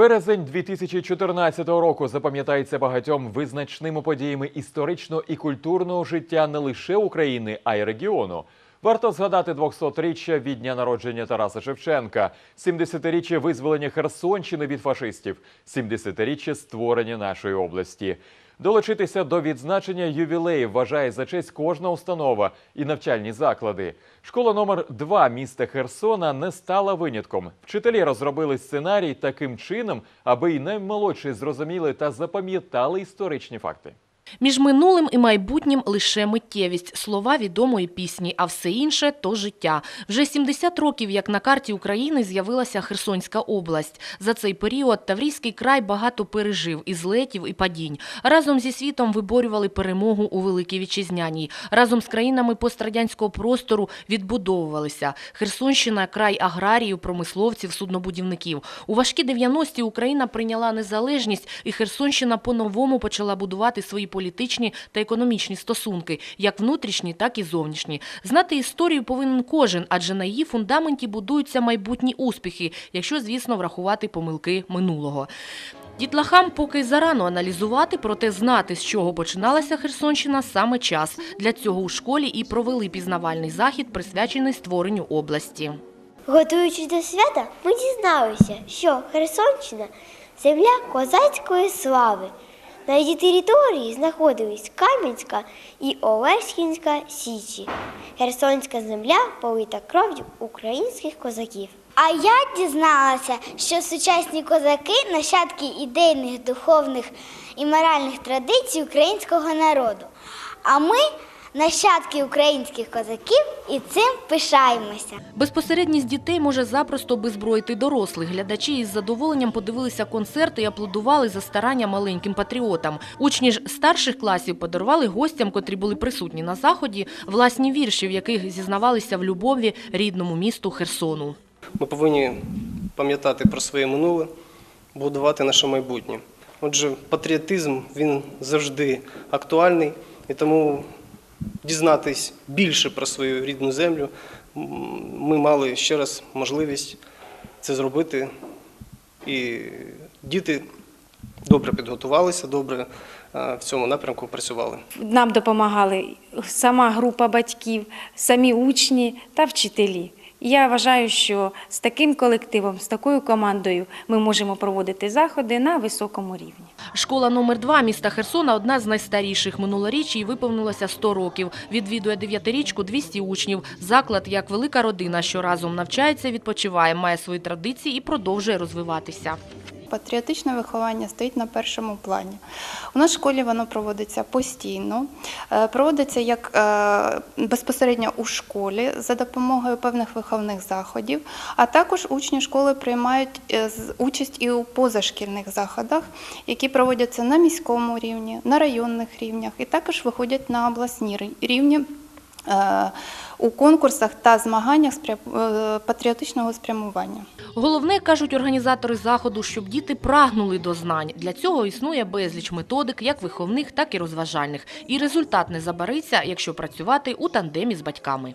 Березень 2014 року запам'ятається багатьом визначними подіями історичного і культурного життя не лише України, а й регіону. Варто згадати 200-річчя від дня народження Тараса Шевченка, 70-річчя визволення Херсонщини від фашистів, 70-річчя створення нашої області. Долучитися до відзначення ювілеїв вважає за честь кожна установа і навчальні заклади. Школа номер 2 міста Херсона не стала винятком. Вчителі розробили сценарій таким чином, аби й наймолодші зрозуміли та запам'ятали історичні факти. Між минулим і майбутнім лише миттєвість, слова відомої пісні, а все інше то життя. Вже 70 років, як на карті України з'явилася Херсонська область. За цей період Таврійський край багато пережив і злетів, і падінь. Разом зі світом виборювали перемогу у Великій Вітчизняній. Разом з країнами пострадянського простору відбудовувалися. Херсонщина – край аграріїв, промисловців, суднобудівників. У важкі 90-ті Україна прийняла незалежність, і Херсонщина по-новому почала будувати свої політичні та економічні стосунки, як внутрішні, так і зовнішні. Знати історію повинен кожен, адже на її фундаменті будуються майбутні успіхи, якщо, звісно, врахувати помилки минулого. Дітлахам поки зарано аналізувати, проте знати, з чого починалася Херсонщина, саме час. Для цього у школі і провели пізнавальний захід, присвячений створенню області. Готуючись до свята, ми дізналися, що Херсонщина земля козацької слави. На її території знаходились Кам'янська і Олешкінська січі. Херсонська земля полита кров'ю українських козаків. А я дізналася, що сучасні козаки нащадки ідейних, духовних і моральних традицій українського народу. А ми нащадки українських козаків і цим пишаємося. Безпосередність дітей може запросто беззброїти дорослих. Глядачі із задоволенням подивилися концерти і аплодували за старання маленьким патріотам. Учні ж старших класів подарували гостям, котрі були присутні на заході, власні вірші, в яких зізнавалися в любові рідному місту Херсону. Ми повинні пам'ятати про своє минуле, будувати наше майбутнє. Отже, патріотизм він завжди актуальний, і тому дізнатись більше про свою рідну землю ми мали ще раз можливість це зробити. І діти добре підготувалися, добре е, в цьому напрямку працювали. Нам допомагали сама група батьків, самі учні та вчителі. Я вважаю, що з таким колективом, з такою командою ми можемо проводити заходи на високому рівні. Школа номер 2 міста Херсона одна з найстаріших. Минулоріч їй виповнилося 100 років. Відвідує дев'ятирічку 200 учнів. Заклад, як велика родина, що разом навчається, відпочиває, має свої традиції і продовжує розвиватися. Патріотичне виховання стоїть на першому плані. У нас в школі воно проводиться постійно, Е, проводиться як е, безпосередньо у школі за допомогою певних виховних заходів, а також учні школи приймають е, участь і у позашкільних заходах, які проводяться на міському рівні, на районних рівнях, і також виходять на обласні рівні. Е, У конкурсах та змаганнях спря- е, патріотичного спрямування. Головне, кажуть організатори заходу, щоб діти прагнули до знань. Для цього існує безліч методик, як виховних, так і розважальних. І результат не забариться, якщо працювати у тандемі з батьками.